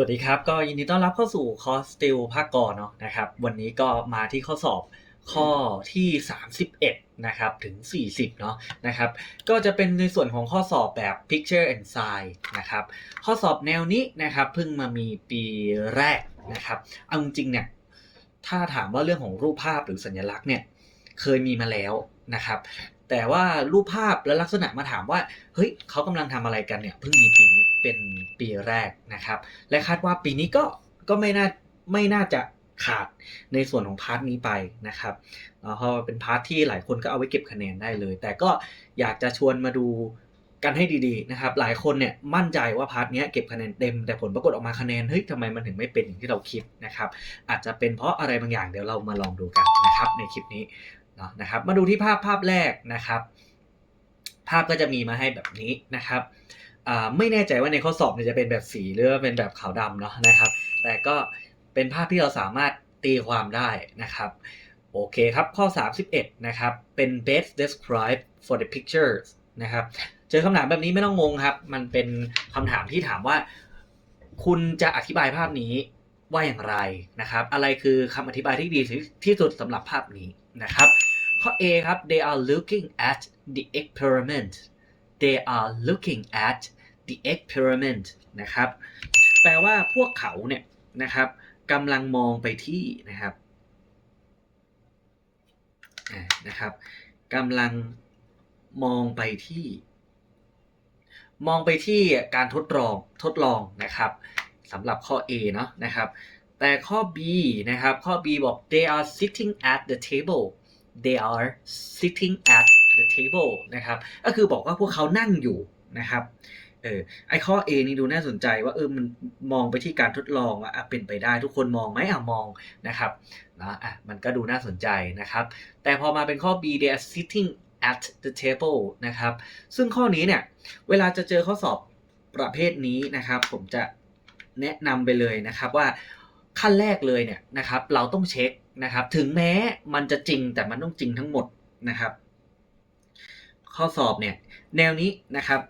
วัสดีครับ ก็ยินดีต้อนรับเข้าสู่คอร์สติลภาคกรเนาะนะครับ วันนี้ก็มาที่ข้อสอบข้อที่ 31 นะครับ ถึง 40 เนาะนะครับ ก็จะเป็นในส่วนของข้อสอบแบบ picture and sign นะครับ ข้อสอบแนวนี้นะครับเพิ่งมามีปีแรกนะครับเอาจริงเนี่ยถ้าถามว่าเรื่องของรูปภาพหรือสัญลักษณ์เนี่ยเคยมีมาแล้วนะครับ แต่ว่ารูปภาพและลักษณะมาถามว่า เฮ้ยเขากำลังทำอะไรกันเนี่ยเพิ่งมีปีนี้เป็นปีแรกนะครับ และคาดว่าปีนี้ก็ก็ไม่น่าไม่น่าจะขาดในส่วนของพาร์ทนี้ไปนะครับเพราะว่าเป็นพาร์ทที่หลายคนก็เอาไว้เก็บคะแนนได้เลย แต่ก็อยากจะชวนมาดูกันให้ดีๆนะครับ หลายคนเนี่ยมั่นใจว่าพาร์ทนี้เก็บคะแนนเต็ม แต่ผลปรากฏออกมาคะแนนเฮ้ยทำไมมันถึงไม่เป็นอย่างที่เราคิดนะครับ อาจจะเป็นเพราะอะไรบางอย่างเดี๋ยวเรามาลองดูกันนะครับในคลิปนี้ เนาะนะครับ มาดูที่ภาพภาพแรกนะครับ ภาพก็จะมีมาให้แบบนี้นะครับไม่แน่ใจว่าในข้อสอบจะเป็นแบบสีหรือว่าเป็นแบบขาวดำเนาะนะครับ แต่ก็เป็นภาพที่เราสามารถตีความได้นะครับโอเคครับข้อ 31 นะครับ เป็น best describe for the pictures นะครับ เจอคำถามแบบนี้ไม่ต้องงงครับ มันเป็นคำถามที่ถามว่า คุณจะอธิบายภาพนี้ว่าอย่างไรนะครับ อะไรคือคำอธิบายที่ดีที่สุดสำหรับภาพนี้นะครับ ข้อ A ครับ they are looking at the experiment they are looking at the experiment นะครับ แปลว่าพวกเขาเนี่ยนะครับกำลังมองไปที่นะครับนะครับกำลังมองไปที่ มองไปที่การทดลองทดลองนะครับสำหรับข้อ A เนาะนะครับ แต่ข้อ B นะครับ ข้อ B บอก they are sitting at the table they are sitting at the table นะครับ ก็คือบอกว่าพวกเขานั่งอยู่นะครับ เออ ไอข้อ A นี่ดูน่าสนใจว่าเออ มันมองไปที่การทดลองว่าอะเป็นไปได้ทุกคนมองไหมอะมองนะครับนะอะมันก็ดูน่าสนใจนะครับ แต่พอมาเป็นข้อ B they are sitting at the table นะครับ ซึ่งข้อนี้เนี่ย เวลาจะเจอข้อสอบประเภทนี้นะครับ ผมจะแนะนำไปเลยนะครับว่าขั้นแรกเลยเนี่ยนะครับ เราต้องเช็ค นะครับ ถึงแม้มันจะจริงแต่มันต้องจริงทั้งหมดนะครับ ข้อสอบเนี่ย แนวนี้นะครับ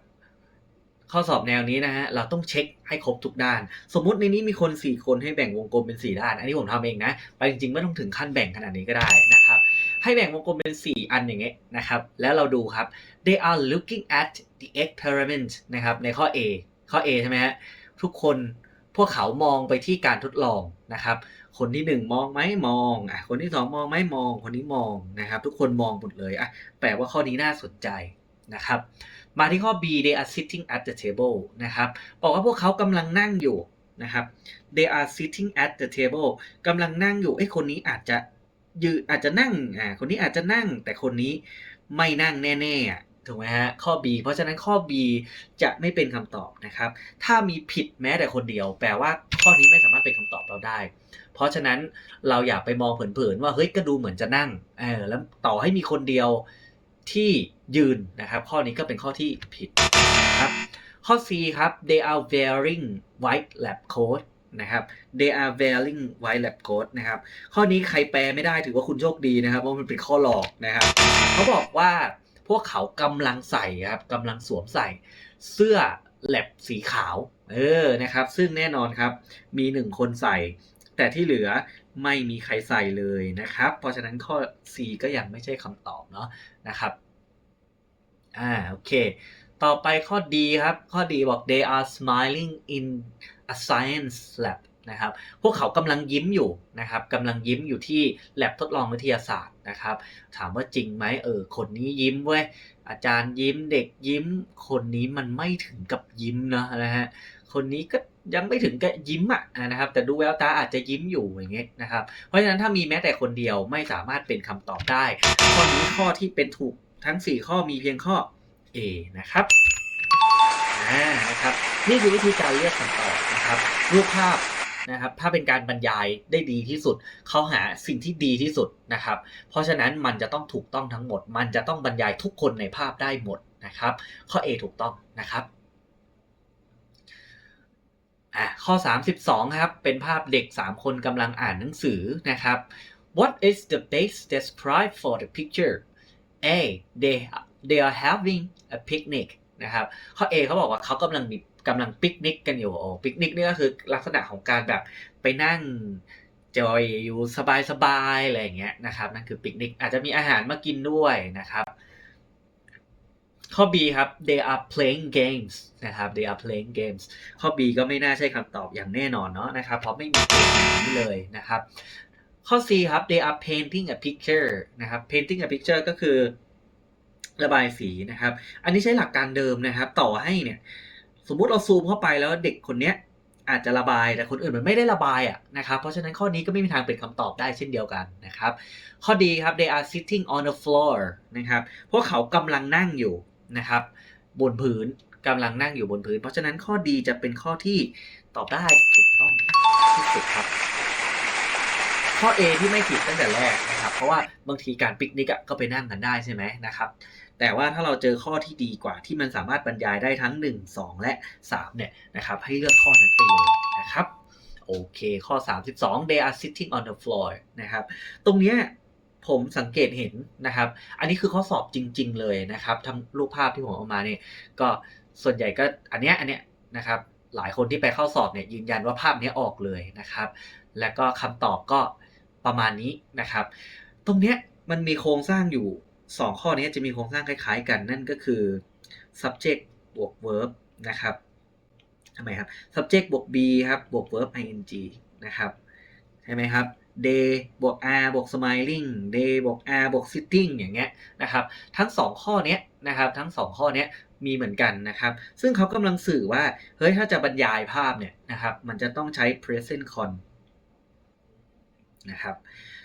ข้อสอบแนวนี้นะฮะเราต้องเช็คให้ครบทุกด้าน สมมุติในนี้มีคน 4 คนให้แบ่งวงกลมเป็น 4 ด้าน อันนี้ผมทำเองนะไปจริงๆไม่ต้องถึงขั้นแบ่งขนาดนี้ก็ได้นะครับ ให้แบ่งวงกลมเป็น 4 อันอย่างเงี้ยนะครับ แล้วเราดูครับ they are looking at the experiment นะครับ ในข้อ A ข้อ A ใช่ไหมฮะทุกคนพวกเขามองไปที่การทดลองนะครับคนที่1มองไหมมองอะคนที่2มองไหมมอง คนนี้มองนะครับ ทุกคนมองหมดเลยอะแปลว่าข้อนี้น่าสนใจนะครับ มาที่ข้อ B they are sitting at the table นะครับบอกว่าพวกเขากำลังนั่งอยู่นะครับ they are sitting at the table กำลังนั่งอยู่ไอ้คนนี้อาจจะยืนอาจจะนั่งอ่าคนนี้อาจจะนั่ง แต่คนนี้ไม่นั่งแน่ๆถูกไหมฮะข้อ B เพราะฉะนั้นข้อ B จะไม่เป็นคำตอบนะครับ ถ้ามีผิดแม้แต่คนเดียว แปลว่าข้อนี้ไม่สามารถเป็นคำตอบเราได้ เพราะฉะนั้นเราอย่าไปมองเผินๆว่าเฮ้ยก็ดูเหมือนจะนั่งเออแล้วต่อให้มีคนเดียวที่ยืนนะครับ ข้อนี้ก็เป็นข้อที่ผิดนะครับข้อ C ครับ they are wearing white lab coat นะครับ they are wearing white lab coat นะครับ ข้อนี้ใครแปลไม่ได้ถือว่าคุณโชคดีนะครับเพราะมันเป็นข้อหลอกนะครับ เขาบอกว่าพวกเขากำลังใส่ครับกำลังสวมใส่ เสื้อแลบสีขาว เออนะครับ ซึ่งแน่นอนครับ มีหนึ่งคนใส่ แต่ที่เหลือไม่มีใครใส่เลยนะครับ เพราะฉะนั้นข้อ C ก็ยังไม่ใช่คำตอบเนาะนะครับอ่าโอเค ต่อไปข้อดีครับ ข้อดีบอก they are smiling in a science lab นะครับ พวกเขากำลังยิ้มอยู่นะครับกำลังยิ้มอยู่ที่ lab ทดลองวิทยาศาสตร์นะครับ ถามว่าจริงไหมเออ คนนี้ยิ้มเว้ย อาจารย์ยิ้ม เด็กยิ้ม คนนี้มันไม่ถึงกับยิ้มนะนะฮะ คนนี้ก็ ยังไม่ถึงกับยิ้มอะนะครับ แต่ดูแววตาอาจจะยิ้มอยู่อย่างเงี้ยนะครับ เพราะฉะนั้นถ้ามีแม้แต่คนเดียวไม่สามารถเป็นคำตอบได้ ข้อนี้ข้อที่เป็นถูกทั้ง 4 ข้อมีเพียงข้อ A นะครับอ่านะครับ นี่คือวิธีการเลือกคำตอบนะครับรูปภาพนะครับถ้าเป็นการบรรยายได้ดีที่สุด เขาหาสิ่งที่ดีที่สุดนะครับ เพราะฉะนั้นมันจะต้องถูกต้องทั้งหมด มันจะต้องบรรยายทุกคนในภาพได้หมดนะครับ ข้อ A ถูกต้องนะครับ อะข้อ 32 ครับ เป็นภาพเด็ก 3 คนกำลังอ่านหนังสือนะครับ What is the base describe for the picture A they they are having a picnic นะครับข้อ A เขาบอกว่าเขากำลังกำลังปิกนิกกันอยู่โอ้ปิกนิกนี่ก็คือลักษณะของการแบบไปนั่งจอยอยู่สบายๆอะไรอย่างเงี้ยนะครับนั่นคือปิกนิกอาจจะมีอาหารมากินด้วยนะครับ ข้อ B ครับ they are playing games นะครับ they are playing games ข้อ B ก็ไม่น่าใช่คำตอบอย่างแน่นอนเนาะนะครับ เพราะไม่มีเกมนี้เลยนะครับ ข้อ C ครับ they are painting a picture นะครับ painting a picture ก็คือระบายสีนะครับ อันนี้ใช้หลักการเดิมนะครับ ต่อให้เนี่ย สมมุติเราซูมเข้าไปแล้วเด็กคนเนี้ยอาจจะระบายแต่คนอื่นมันไม่ได้ระบายอะนะครับเพราะฉะนั้นข้อนี้ก็ไม่มีทางเป็นคำตอบได้เช่นเดียวกันนะครับ ข้อดีครับ they are sitting on the floor นะครับพวกเขากำลังนั่งอยู่ นะครับ บนพื้นกำลังนั่งอยู่บนพื้น เพราะฉะนั้นข้อดีจะเป็นข้อที่ตอบได้ถูกต้องที่สุดครับ ข้อ A ที่ไม่ผิดตั้งแต่แรกนะครับ เพราะว่าบางทีการปิกนิกก็ไปนั่งกันได้ใช่ไหมนะครับ แต่ว่าถ้าเราเจอข้อที่ดีกว่าที่มันสามารถบรรยายได้ทั้ง 1 2 และ 3 เนี่ยนะครับ ให้เลือกข้อนั้นไปเลยนะครับ โอเค ข้อ 32 they are sitting on the floor นะครับ ตรงเนี้ย ผมสังเกตเห็นนะครับ อันนี้คือข้อสอบจริง ๆ เลยนะครับทำรูปภาพที่ผมเอามาเนี่ยก็ส่วนใหญ่ก็อันเนี้ยอันเนี้ยนะครับหลายคนที่ไปเข้าสอบเนี่ยยืนยันว่าภาพนี้ออกเลยนะครับ แล้วก็คำตอบก็ประมาณนี้นะครับ ตรงเนี้ยมันมีโครงสร้างอยู่ 2 ข้อนี้จะมีโครงสร้างคล้าย ๆ กันนั่นก็คือ subject บวก verb นะครับทำไมครับ subject บวก be ครับบวก verb ing นะครับใช่ไหมครับ they บวก r บวก smiling they บวก r บวก sitting อย่างเงี้ยนะครับ ทั้ง 2 ข้อเนี้ยนะครับทั้ง 2 ข้อเนี้ยมีเหมือนกันนะครับ ซึ่งเขากำลังสื่อว่า เฮ้ย ถ้าจะบรรยายภาพเนี่ยนะครับ มันจะต้องใช้ present con นะครับ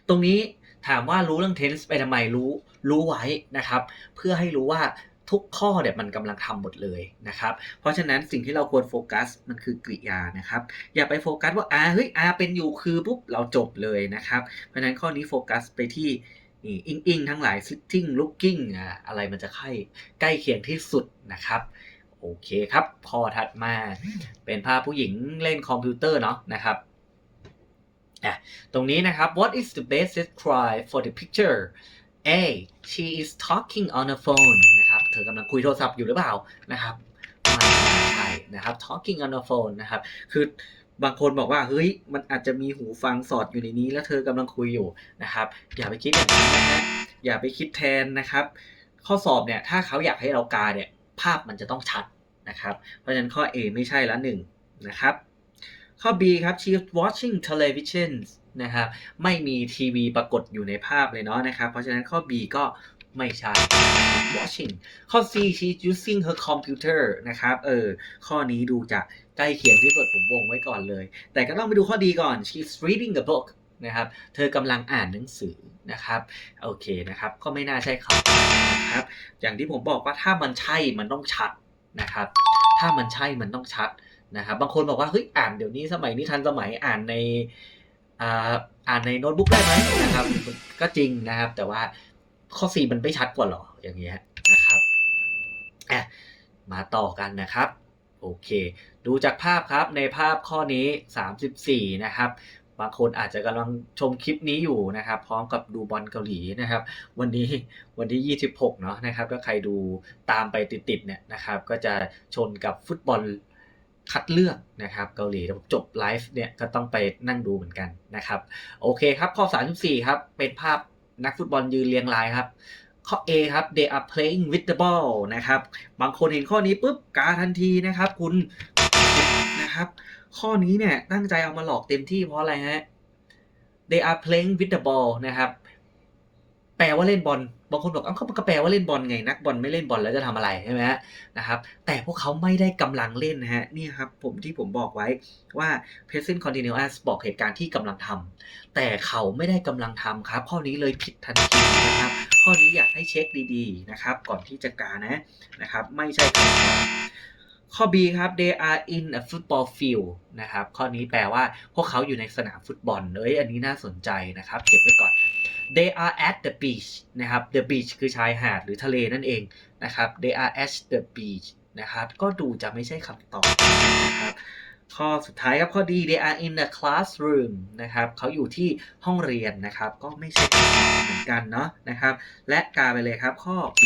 ตรงนี้ถามว่ารู้เรื่อง tense ไปทำไมรู้ รู้ไว้นะครับ เพื่อให้รู้ว่า ทุกข้อเนี่ยมันกำลังทำหมดเลยนะครับ เพราะฉะนั้นสิ่งที่เราควรโฟกัสมันคือกริยานะครับ อย่าไปโฟกัสว่าอ่าเฮ้ยอาเป็นอยู่คือปุ๊บเราจบเลยนะครับ เพราะฉะนั้นข้อนี้โฟกัสไปที่นี่อิงอิงทั้งหลาย sitting looking อ่าอะไรมันจะใกล้ใกล้เคียงที่สุดนะครับโอเคครับข้อถัดมาเป็นภาพผู้หญิงเล่นคอมพิวเตอร์เนาะนะครับอะตรงนี้นะครับ what is the best describe for the picture A she is talking on the phone นะครับ เธอกำลังคุยโทรศัพท์อยู่หรือเปล่านะครับใช่นะครับ talking on the phone นะครับ คือบางคนบอกว่า เฮ้ย มันอาจจะมีหูฟังสอดอยู่ในนี้ แล้วเธอกำลังคุยอยู่นะครับ อย่าไปคิดอย่างนั้นนะฮะอย่าไปคิดแทนนะครับ ข้อสอบเนี่ย ถ้าเขาอยากให้เรากาเนี่ย ภาพมันจะต้องชัดนะครับ เพราะฉะนั้นข้อ A ไม่ใช่ละหนึ่งนะครับ ข้อ B ครับ she is watching television นะครับ ไม่มีทีวีปรากฏอยู่ในภาพเลยเนาะนะครับ เพราะฉะนั้นข้อ B ก็ไม่ใช่ watching ข้อ C she is using her computer นะครับ เออ ข้อนี้ดูจะใกล้เคียงที่สุดผมวงไว้ก่อนเลย แต่ก็ต้องไปดูข้อดีก่อน she's reading a book นะครับ เธอกำลังอ่านหนังสือนะครับ โอเคนะครับ ก็ไม่น่าใช่เขานะครับ อย่างที่ผมบอกว่าถ้ามันใช่มันต้องชัดนะครับ ถ้ามันใช่มันต้องชัดนะครับ บางคนบอกว่าเฮ้ยอ่านเดี๋ยวนี้สมัยนี้ทันสมัยอ่านใน อ่านในโน้ตบุ๊กได้ไหมนะครับ ก็จริงนะครับ แต่ว่าข้อ 4 มันไม่ชัดกว่าหรออย่างเงี้ยนะครับอะมาต่อกันนะครับ โอเค ดูจากภาพครับในภาพข้อนี้ 34 นะครับบางคนอาจจะกำลังชมคลิปนี้อยู่นะครับ พร้อมกับดูบอลเกาหลีนะครับ วันนี้วันที่ 26 เนาะนะครับก็ใครดูตามไปติดๆเนี่ยนะครับ ก็จะชนกับฟุตบอล คัดเลือกนะครับเกาหลีจบไลฟ์เนี่ยก็ต้องไปนั่งดูเหมือนกันนะครับโอเคครับข้อ 34 ครับ เป็นภาพนักฟุตบอลยืนเรียงรายครับ ข้อ A ครับ they are playing with the ball นะครับ บางคนเห็นข้อนี้ปุ๊บกาทันทีนะครับ คุณนะครับ ข้อนี้เนี่ยตั้งใจเอามาหลอกเต็มที่เพราะอะไรฮะ they are playing with the ball นะครับ ลว่าเล่นบอลบางคนบอกเอ้าก็แปลว่าเล่นบอลไงนักบอลไม่เล่นบอลแล้วจะทำอะไรใช่ไหมฮะนะครับ แต่พวกเขาไม่ได้กำลังเล่นนะฮะนี่ครับผมที่ผมบอกไว้ว่า present continuous บอกเหตุการณ์ที่กำลังทำแต่เขาไม่ได้กำลังทำครับ ข้อนี้เลยผิดทันทีนะครับ ข้อนี้อยากให้เช็คดีๆนะครับก่อนที่จะกานะนะครับ ไม่ใช่ข้อ B ครับ they are in a football field นะครับ ข้อนี้แปลว่าพวกเขาอยู่ในสนามฟุตบอลเอ้ยอันนี้น่าสนใจนะครับ เก็บไว้ก่อน they are at the beach นะครับ the beach คือชายหาดหรือทะเลนั่นเองนะครับ they are at the beach นะครับ ก็ดูจะไม่ใช่คำตอบนะครับข้อสุดท้ายครับข้อดี they are in the classroom นะครับเขาอยู่ที่ห้องเรียนนะครับ ก็ไม่ใช่เหมือนกันเนาะนะครับ และกาไปเลยครับข้อ B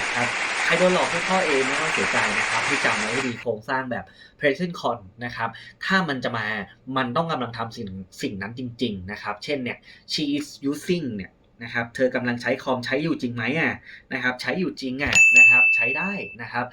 นะครับ ใครโดนหลอกที่ข้องไม่ต้องเสียใจนะครับที่จำไว้ดีโครงสร้างแบบ present con นะครับ ถ้ามันจะมามันต้องกำลังทำสิ่งสิ่งนั้นจริง ๆ นะครับ เช่นเนี่ย she is using เนี่ยนะครับเธอกำลังใช้คอมใช้อยู่จริงไหมอะนะครับ ใช้อยู่จริงอะนะครับ ใช้ได้นะครับ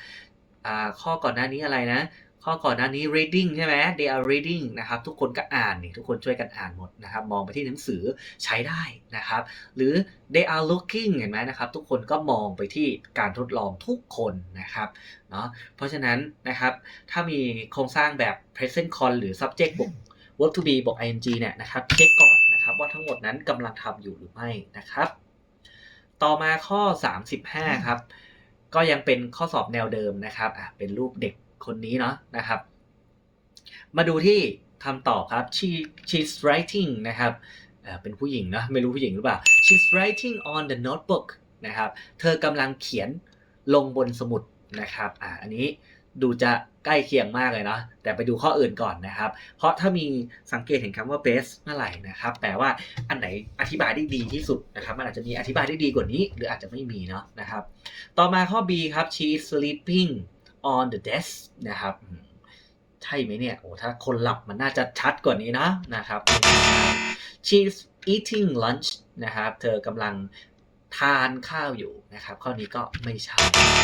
ข้อก่อนหน้านี้อะไรนะ ข้อก่อนหน้านี้ reading ใช่ไหม they are reading นะครับ ทุกคนก็อ่านนี่ทุกคนช่วยกันอ่านหมดนะครับ มองไปที่หนังสือใช้ได้นะครับ หรือ they are looking เห็นไหมนะครับ ทุกคนก็มองไปที่การทดลองทุกคนนะครับเนาะเพราะฉะนั้นนะครับ ถ้ามีโครงสร้างแบบ present con หรือ subject บวก verb to be บวก ing เนี่ยนะครับเช็คก่อนนะครับว่าทั้งหมดนั้นกำลังทำอยู่หรือไม่นะครับ ต่อมาข้อ 35 ครับก็ยังเป็นข้อสอบแนวเดิมนะครับอะเป็นรูปเด็ก คนนี้เนาะนะครับ มาดูที่คำตอบครับ she she's writing นะครับเออเป็นผู้หญิงเนะไม่รู้ผู้หญิงหรือเปล่า she's writing on the notebook นะครับ เธอกำลังเขียนลงบนสมุดนะครับอ่าอันนี้ดูจะใกล้เคียงมากเลยเนาะแต่ไปดูข้ออื่นก่อนนะครับ เพราะถ้ามีสังเกตเห็นคำว่า best เมื่อไหร่นะครับแปลว่าอันไหนอธิบายได้ดีที่สุดนะครับ มันอาจจะมีอธิบายได้ดีกว่านี้ หรืออาจจะไม่มีเนาะนะครับ ต่อมาข้อ B ครับ she's sleeping on the desk นะครับใช่ไหมเนี่ยโอ้ถ้าคนหลับมันน่าจะชัดกว่านี้นะนะครับ she's eating lunch นะครับ เธอกำลังทานข้าวอยู่นะครับ ข้อนี้ก็ไม่ใช่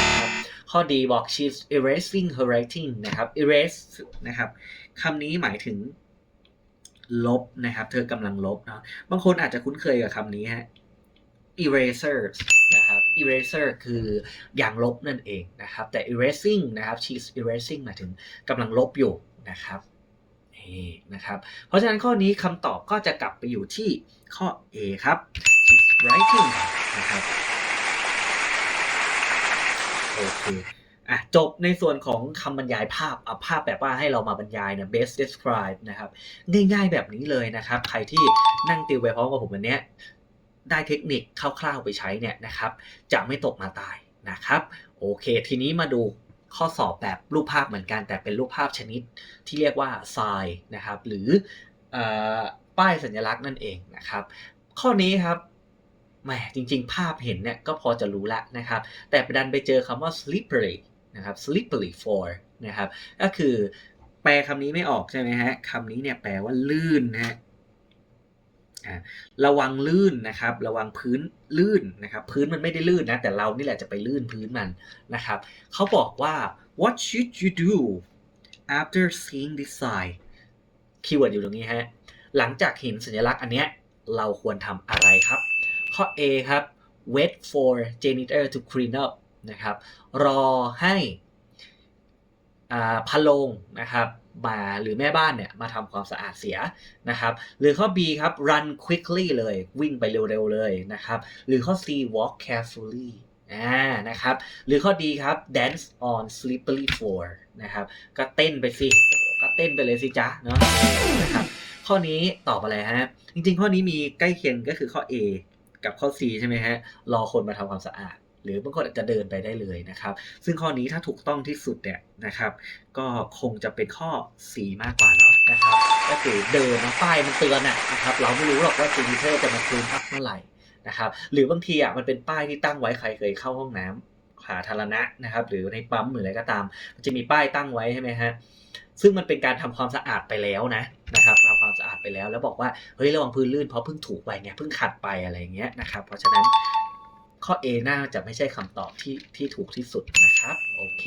นะครับข้อดีบอก she's erasing her writing นะครับ erase นะครับคำนี้หมายถึงลบนะครับ เธอกำลังลบนะบางคนอาจจะคุ้นเคยกับคำนี้ฮะ eraser นะครับ eraser คืออย่างลบนั่นเองนะครับ แต่ erasing นะครับ she's erasing หมายถึงกำลังลบอยู่นะครับนี่นะครับเพราะฉะนั้นข้อนี้คำตอบก็จะกลับไปอยู่ที่ข้อ A ครับ she's writing นะครับโอเคอะจบในส่วนของคำบรรยายภาพเอาภาพแบบว่าให้เรามาบรรยายเนี่ย best describe นะครับ ง่ายๆแบบนี้เลยนะครับ ใครที่นั่งติวไปพร้อมกับผมวันนี้ย ได้เทคนิคคร่าวๆไปใช้เนี่ยนะครับ จะไม่ตกมาตายนะครับ โอเค ทีนี้มาดูข้อสอบแบบรูปภาพเหมือนกัน แต่เป็นรูปภาพชนิดที่เรียกว่า sign นะครับ หรืออป้ายสัญลักษณ์นั่นเองนะครับ ข้อนี้ครับแหมจริงๆ ภาพเห็นเนี่ยก็พอจะรู้ละนะครับ แต่ประดันไปเจอคำว่า slippery นะครับ slippery for นะครับ ก็คือแปลคำนี้ไม่ออกใช่ไหมฮะคำนี้เนี่ยแปลว่าลื่นนะฮะ ระวังลื่นนะครับ ระวังพื้นลื่นนะครับ พื้นมันไม่ได้ลื่นนะ แต่เรานี่แหละจะไปลื่นพื้นมันนะครับ เขาบอกว่า what should you do after seeing this sign คีย์เวิร์ดอยู่ตรงนี้ฮะ หลังจากเห็นสัญลักษณ์อันเนี้ย เราควรทำอะไรครับ ข้อ A ครับ wait for janitor to clean up นะครับ รอให้ พะโลงนะครับมาหรือแม่บ้านเนี่ยมาทำความสะอาดเสียนะครับ หรือข้อ B ครับ run quickly เลยวิ่งไปเร็วๆเลยนะครับ หรือข้อ C walk carefully อ่านะครับ หรือข้อ D ครับ dance on slippery floor นะครับ ก็เต้นไปสิ ก็เต้นไปเลยสิจ๊ะเนาะนะครับ ข้อนี้ตอบอะไรฮะ จริงๆ ข้อนี้มีใกล้เคียงก็คือข้อ A กับข้อ C ใช่ไหมฮะ รอคนมาทำความสะอาด หรือบางคนอาจจะเดินไปได้เลยนะครับ ซึ่งข้อนี้ถ้าถูกต้องที่สุดเนี่ยนะครับ ก็คงจะเป็นข้อ C มากกว่าเนาะนะครับก็คือเดินนะป้ายมันเตือนอะนะครับเราไม่รู้หรอกว่าจูนิเตอร์จะมาคืนอัพเมื่อไหร่นะครับหรือบางทีอะมันเป็นป้ายที่ตั้งไว้ใครเคยเข้าห้องน้ำสาธารณะนะครับ หรือในปั๊มหรืออะไรก็ตาม มันจะมีป้ายตั้งไว้ใช่ไหมฮะซึ่งมันเป็นการทำความสะอาดไปแล้วนะนะครับทำความสะอาดไปแล้วแล้วบอกว่าเฮ้ยระวังพื้นลื่นเพราะเพิ่งถูกไปไงเพิ่งขัดไปอะไรอย่างเงี้ยนะครับ เพราะฉะนั้น ข้อ A น่าจะไม่ใช่คำตอบที่ที่ถูกที่สุดนะครับโอเค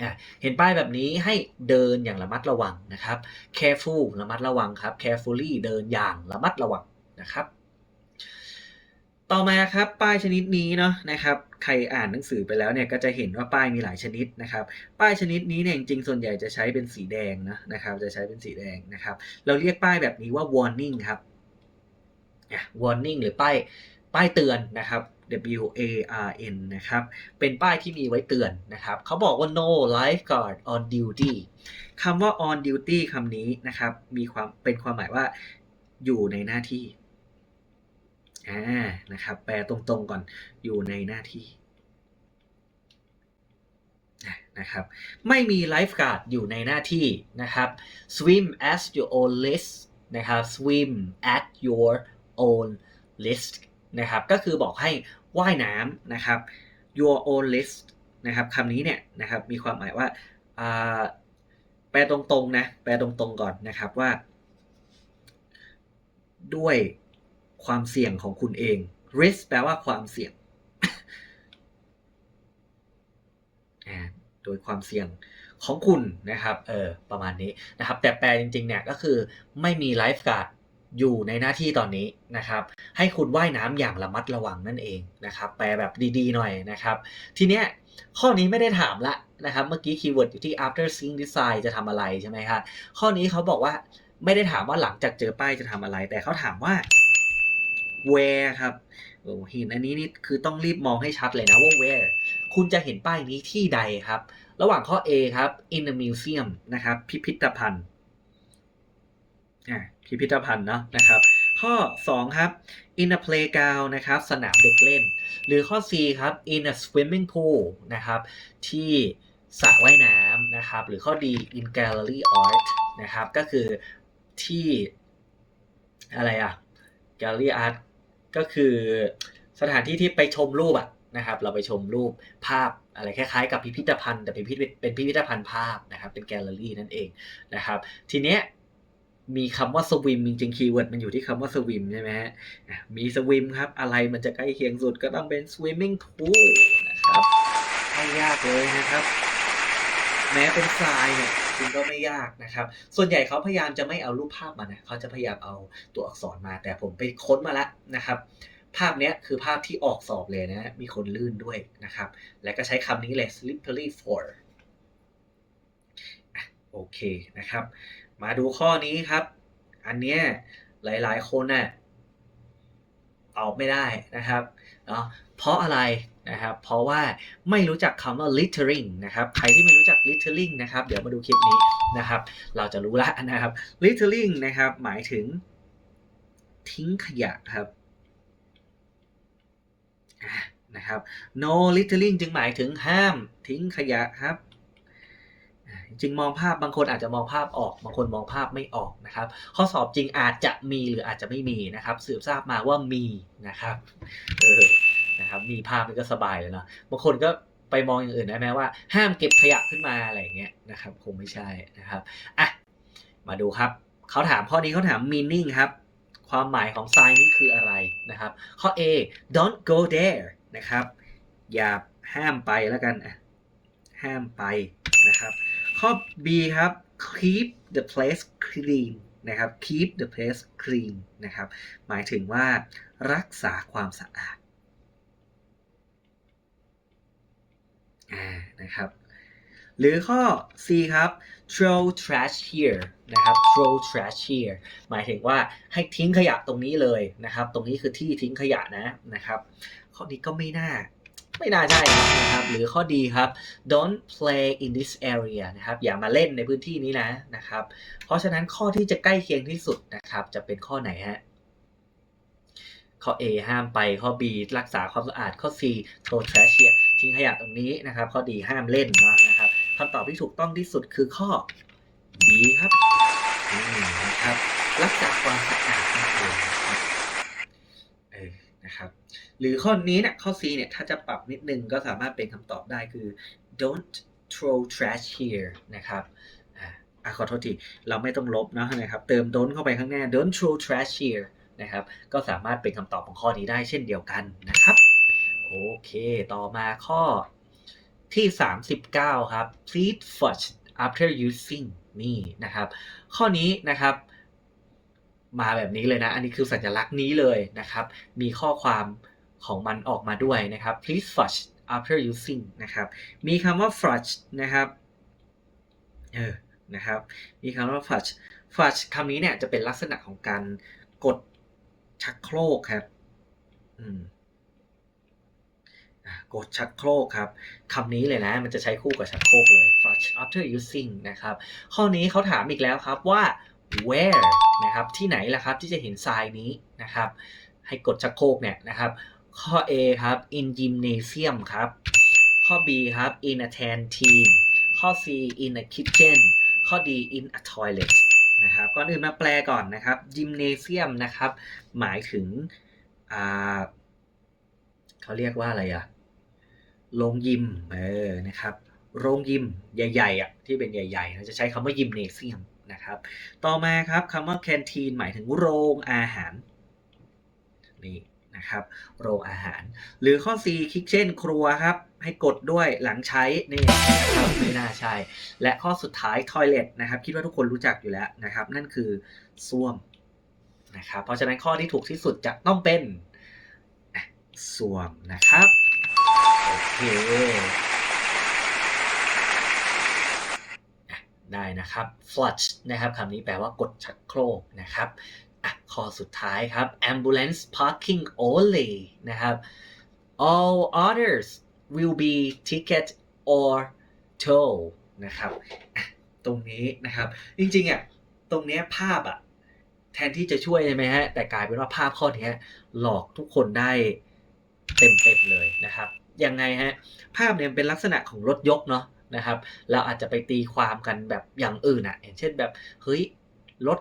อะเห็นป้ายแบบนี้ให้เดินอย่างระมัดระวังนะครับ careful ระมัดระวังครับ carefully เดินอย่างระมัดระวังนะครับ ต่อมาครับป้ายชนิดนี้เนาะนะครับ ใครอ่านหนังสือไปแล้วเนี่ยก็จะเห็นว่าป้ายมีหลายชนิดนะครับ ป้ายชนิดนี้เนี่ยจริงๆส่วนใหญ่จะใช้เป็นสีแดงนะนะครับ จะใช้เป็นสีแดงนะครับ เราเรียกป้ายแบบนี้ว่า warning ครับอะ warning หรือป้าย ป้ายเตือนนะครับ W A R N นะครับ เป็นป้ายที่มีไว้เตือนนะครับ เขาบอกว่า no lifeguard on duty คำว่า on duty คำนี้นะครับ มีความเป็นความหมายว่าอยู่ในหน้าที่อ่านะครับ แปลตรงๆก่อน อยู่ในหน้าที่นะครับ ไม่มีไลฟ์การ์ดอยู่ในหน้าที่นะครับ swim as your own risk นะครับ swim at your own risk นะครับก็คือบอกให้ว่ายน้ำนะครับ your own list นะครับคำนี้เนี่ยนะครับมีความหมายว่าแปลตรงๆนะแปลตรงๆก่อนนะครับว่า ด้วยความเสี่ยงของคุณเอง risk แปลว่าความเสี่ยงโดยความเสี่ยงของคุณนะครับเออประมาณนี้นะครับ แต่แปลจริงๆเนี่ยก็คือไม่มีไลฟ์การ์ด อยู่ในหน้าที่ตอนนี้นะครับ ให้คุณว่ายน้ำอย่างระมัดระวังนั่นเองนะครับแปลแบบดีๆหน่อยนะครับ ทีเนี้ยข้อนี้ไม่ได้ถามละนะครับ เมื่อกี้คีย์เวิร์ดอยู่ที่ after seeing this sign จะทำอะไรใช่ไหมครับข้อนี้เขาบอกว่าไม่ได้ถามว่าหลังจากเจอป้ายจะทำอะไร แต่เขาถามว่า where ครับโอ้หินอันนี้นี่คือต้องรีบมองให้ชัดเลยนะว่า where คุณจะเห็นป้ายนี้ที่ใดครับ ระหว่างข้อ A ครับ in a museum นะครับ พิพิธภัณฑ์ พิพิธภัณฑ์เนาะนะครับ ข้อ 2 ครับ in a playground นะครับ สนามเด็กเล่น หรือข้อ C ครับ in a swimming pool นะครับ ที่สระว่ายน้ำนะครับ หรือข้อ D in gallery art นะครับ ก็คือที่อะไรอะ gallery art ก็คือสถานที่ที่ไปชมรูปอะนะครับ เราไปชมรูปภาพอะไรคล้ายๆกับพิพิธภัณฑ์แต่เป็นพิพิธเป็นพิพิธภัณฑ์ภาพนะครับ เป็นแกลเลอรี่นั่นเองนะครับ ทีเนี้ย มีคำว่าสวิมจริงๆคีย์เวิร์ดมันอยู่ที่คำว่าสวิมใช่ไหมฮะมีสวิมครับ อะไรมันจะใกล้เคียงสุดก็ต้องเป็น swimming pool นะครับไม่ยากเลยนะครับ แม้เป็นทรายเนี่ยจริงก็ไม่ยากนะครับ ส่วนใหญ่เขาพยายามจะไม่เอารูปภาพมานะเขาจะพยายามเอาตัวอักษรมา แต่ผมไปค้นมาแล้วนะครับ ภาพนี้คือภาพที่ออกสอบเลยนะ มีคนลื่นด้วยนะครับ และก็ใช้คำนี้เลย slippery for โอเคนะครับ มาดูข้อนี้ครับ อันเนี้ยหลาย ๆ คนน่ะตอบไม่ได้นะครับเนาะเพราะอะไรนะครับ เพราะว่าไม่รู้จักคำว่า littering นะครับ ใครที่ไม่รู้จัก littering นะครับ เดี๋ยวมาดูคลิปนี้นะครับ เราจะรู้ละนะครับ littering นะครับ หมายถึงทิ้งขยะครับนะครับ no littering จึงหมายถึงห้ามทิ้งขยะครับ จริงมองภาพบางคนอาจจะมองภาพออกบางคนมองภาพไม่ออกนะครับ ข้อสอบจริงอาจจะมีหรืออาจจะไม่มีนะครับ สืบทราบมาว่ามีนะครับเออนะครับมีภาพมันก็สบายเลยเนาะบางคนก็ไปมองอย่างอื่นได้ไหมว่า ห้ามเก็บขยะขึ้นมาอะไรอย่างเงี้ยนะครับคงไม่ใช่นะครับอะมาดูครับเขาถามข้อนี้เขาถาม meaning ครับความหมายของ sign นี้คืออะไรนะครับ ข้อ A don't go there นะครับ อย่าห้ามไปแล้วกันห้ามไปนะครับ ข้อ B ครับ keep the place clean นะครับ keep the place clean นะครับ หมายถึงว่ารักษาความสะอาดอ่านะครับหรือข้อ C ครับ throw trash here นะครับ throw trash here หมายถึงว่าให้ทิ้งขยะตรงนี้เลยนะครับ ตรงนี้คือที่ทิ้งขยะนะนะครับ ข้อนี้ก็ไม่น่า ไม่น่าใช่นะครับหรือข้อดีครับ don't play in this area นะครับอย่ามาเล่นในพื้นที่นี้นะนะครับ เพราะฉะนั้นข้อที่จะใกล้เคียงที่สุดนะครับ จะเป็นข้อไหนฮะข้อ A ห้ามไปข้อ B รักษาความสะอาดข้อ C throw trash here ทิ้งขยะตรงนี้นะครับ ข้อดีห้ามเล่นนะครับคำตอบที่ถูกต้องที่สุดคือข้อ B ครับนะครับ รักษาความสะอาดนั่นเองนะครับ หรือข้อนี้เนี่ยข้อ C เนี่ยถ้าจะปรับนิดนึงก็สามารถเป็นคำตอบได้คือ don't throw trash here นะครับอ่าอะขอโทษทีเราไม่ต้องลบนะนะครับเติม don't เข้าไปข้างหน้า don't throw trash here นะครับก็สามารถเป็นคำตอบของข้อนี้ได้เช่นเดียวกันนะครับโอเคต่อมาข้อที่ 39 ครับ please flush after using นี่นะครับ ข้อนี้นะครับ มาแบบนี้เลยนะ อันนี้คือสัญลักษณ์นี้เลยนะครับ มีข้อความ ของมันออกมาด้วยนะครับ please flush after using นะครับ มีคำว่า flush นะครับ เออ นะครับ มีคำว่า flush flush คำนี้เนี่ยจะเป็นลักษณะของการกดชักโครกครับ อืมกดชักโครกครับคำนี้เลยนะ มันจะใช้คู่กับชักโครกเลย flush after using นะครับ ข้อนี้เขาถามอีกแล้วครับว่า where นะครับ ที่ไหนล่ะครับที่จะเห็นทรายนี้นะครับ ให้กดชักโครกเนี่ยนะครับ ข้อ A ครับ in gymnasium ครับ ข้อ B ครับ in a canteen ข้อ C in a kitchen ข้อ D in a toilet นะครับก่อนอื่นมาแปลก่อนนะครับ gymnasium นะครับ หมายถึงเขาเรียกว่าอะไรอะโรงยิมเออนะครับ โรงยิมใหญ่ๆอะที่เป็นใหญ่ๆเราจะใช้คำว่ายิมเนเซียมนะครับ ต่อมาครับคำว่า canteen หมายถึงโรงอาหารนี่ นะครับโรงอาหาร หรือข้อ C คิกเช่นครัวครับ ให้กดด้วยหลังใช้นี่ครับไม่น่าใช่ และข้อสุดท้าย toilet นะครับคิดว่าทุกคนรู้จักอยู่แล้วนะครับ นั่นคือส้วมนะครับเพราะฉะนั้นข้อที่ถูกที่สุดจะต้องเป็นอะส้วมนะครับโอเคได้นะครับ flush นะครับคำนี้แปลว่ากดชักโครกนะครับ ข้อสุดท้ายครับ ambulance parking only นะครับ all others will be ticket or toll นะครับตรงนี้นะครับ จริงๆอะตรงเนี้ยภาพอะแทนที่จะช่วยใช่ไหมฮะ แต่กลายเป็นว่าภาพข้อเนี้ยหลอกทุกคนได้เต็มๆเลยนะครับ ยังไงฮะ ภาพเนี่ยเป็นลักษณะของรถยกเนาะนะครับ เราอาจจะไปตีความกันแบบอย่างอื่นอะอย่างเช่นแบบ เฮ้ย รถ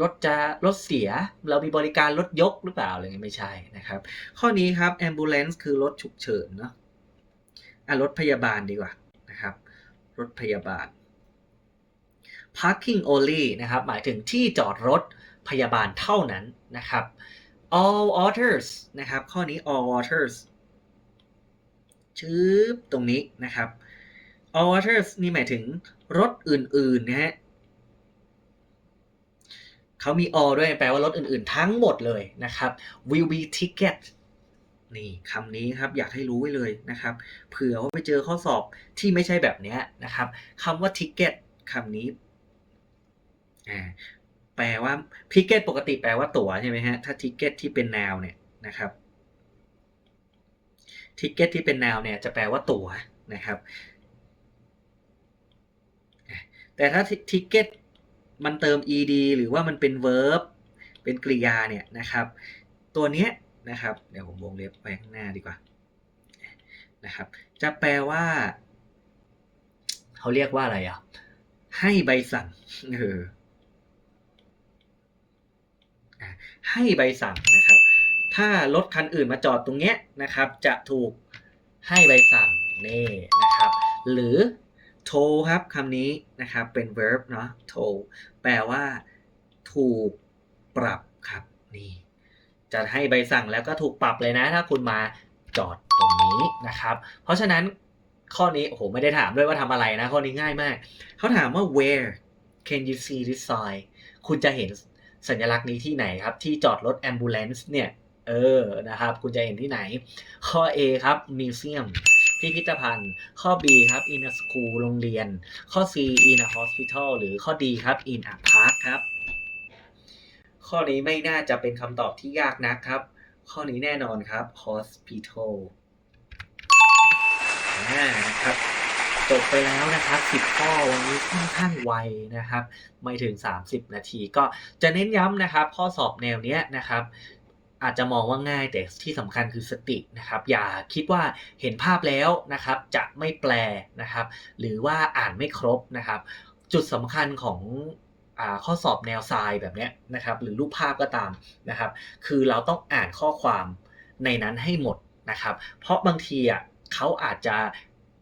รถจะรถเสีย เรามีบริการรถยกหรือเปล่าอะไรเงี้ยไม่ใช่นะครับ ข้อนี้ครับ ambulance คือรถฉุกเฉินเนาะอะรถพยาบาลดีกว่านะครับ รถพยาบาล parking only นะครับ หมายถึงที่จอดรถพยาบาลเท่านั้นนะครับ all others นะครับ ข้อนี้ all others ชืบตรงนี้นะครับ all others นี่หมายถึงรถอื่นๆนะฮะ เขามี all ด้วยแปลว่ารถอื่นๆ ทั้งหมดเลยนะครับ will be ticket นี่คำนี้ครับอยากให้รู้ไว้เลยนะครับเผื่อว่าไปเจอข้อสอบที่ไม่ใช่แบบนี้นะครับคำว่า ticket คำนี้แปลว่า ticket ปกติแปลว่าตั๋วใช่ไหมฮะถ้า ticket ที่เป็น noun เนี่ยนะครับทิกเก็ตที่เป็น noun เนี่ยจะแปลว่าตั๋วนะครับแต่ถ้าทิกเก็ต มันเติม ed หรือว่ามันเป็น verb เป็นกริยาเนี่ยนะครับ ตัวเนี้ยนะครับเดี๋ยวผมวงเล็บไว้ข้างหน้าดีกว่านะครับ จะแปลว่า เขาเรียกว่าอะไรอะ ให้ใบสั่งเออให้ใบสั่งนะครับ ถ้ารถคันอื่นมาจอดตรงเนี้ยนะครับ จะถูกให้ใบสั่งนี่นะครับ หรือ to ครับคำนี้นะครับเป็น verb เนาะ to แปลว่า ถูกปรับครับนี่จะให้ใบสั่งแล้วก็ถูกปรับเลยนะ ถ้าคุณมาจอดตรงนี้นะครับ เพราะฉะนั้นข้อนี้โอ้โหไม่ได้ถามด้วยว่าทำอะไรนะ ข้อนี้ง่ายมาก เขาถามว่า where can you see this sign คุณจะเห็นสัญลักษณ์นี้ที่ไหนครับ ที่จอดรถ ambulance เนี่ย เออนะครับ คุณจะเห็นที่ไหน ข้อ A ครับ museum พิพิธภัณฑ์ ข้อ B ครับ in a school โรงเรียน ข้อ C in a hospital หรือข้อ D ครับ in a park ครับ ข้อนี้ไม่น่าจะเป็นคำตอบที่ยากนักครับ ข้อนี้แน่นอนครับ hospital นะครับจบไปแล้วนะครับ 10 ข้อวันนี้ค่อนข้างไวนะครับ ไม่ถึง 30 นาทีก็จะเน้นย้ำนะครับ ข้อสอบแนวเนี้ยนะครับ อาจจะมองว่าง่ายแต่ที่สำคัญคือสตินะครับ อย่าคิดว่าเห็นภาพแล้วนะครับ จะไม่แปลนะครับ หรือว่าอ่านไม่ครบนะครับ จุดสำคัญของอข้อสอบแนวทรายแบบนี้นะครับ หรือรูปภาพก็ตามนะครับ คือเราต้องอ่านข้อความในนั้นให้หมดนะครับ เพราะบางทีอะเขาอาจจะ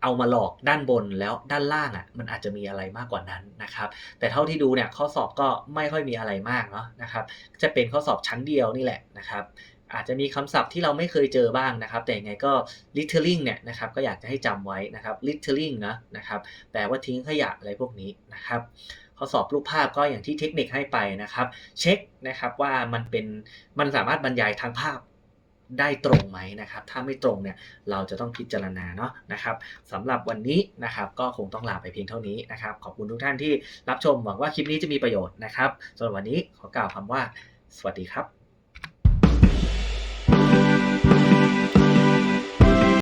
เอามาหลอกด้านบนแล้วด้านล่างอะมันอาจจะมีอะไรมากกว่านั้นนะครับ แต่เท่าที่ดูเนี่ยข้อสอบก็ไม่ค่อยมีอะไรมากเนาะนะครับ จะเป็นข้อสอบชั้นเดียวนี่แหละนะครับอาจจะมีคำศัพท์ที่เราไม่เคยเจอบ้างนะครับ แต่ยังไงก็ littering เนี่ยนะครับก็อยากจะให้จำไว้นะครับ littering นะนะครับแปลว่าทิ้งขยะอะไรพวกนี้นะครับข้อสอบรูปภาพก็อย่างที่เทคนิคให้ไปนะครับ เช็คนะครับว่ามันเป็นมันสามารถบรรยายทางภาพ ได้ตรงไหมนะครับ ถ้าไม่ตรงเนี่ยเราจะต้องพิจารณาเนาะนะครับสำหรับวันนี้นะครับ ก็คงต้องลาไปเพียงเท่านี้นะครับ ขอบคุณทุกท่านที่รับชมหวังว่าคลิปนี้จะมีประโยชน์นะครับสำหรับวันนี้ขอกล่าวคำว่า สวัสดีครับ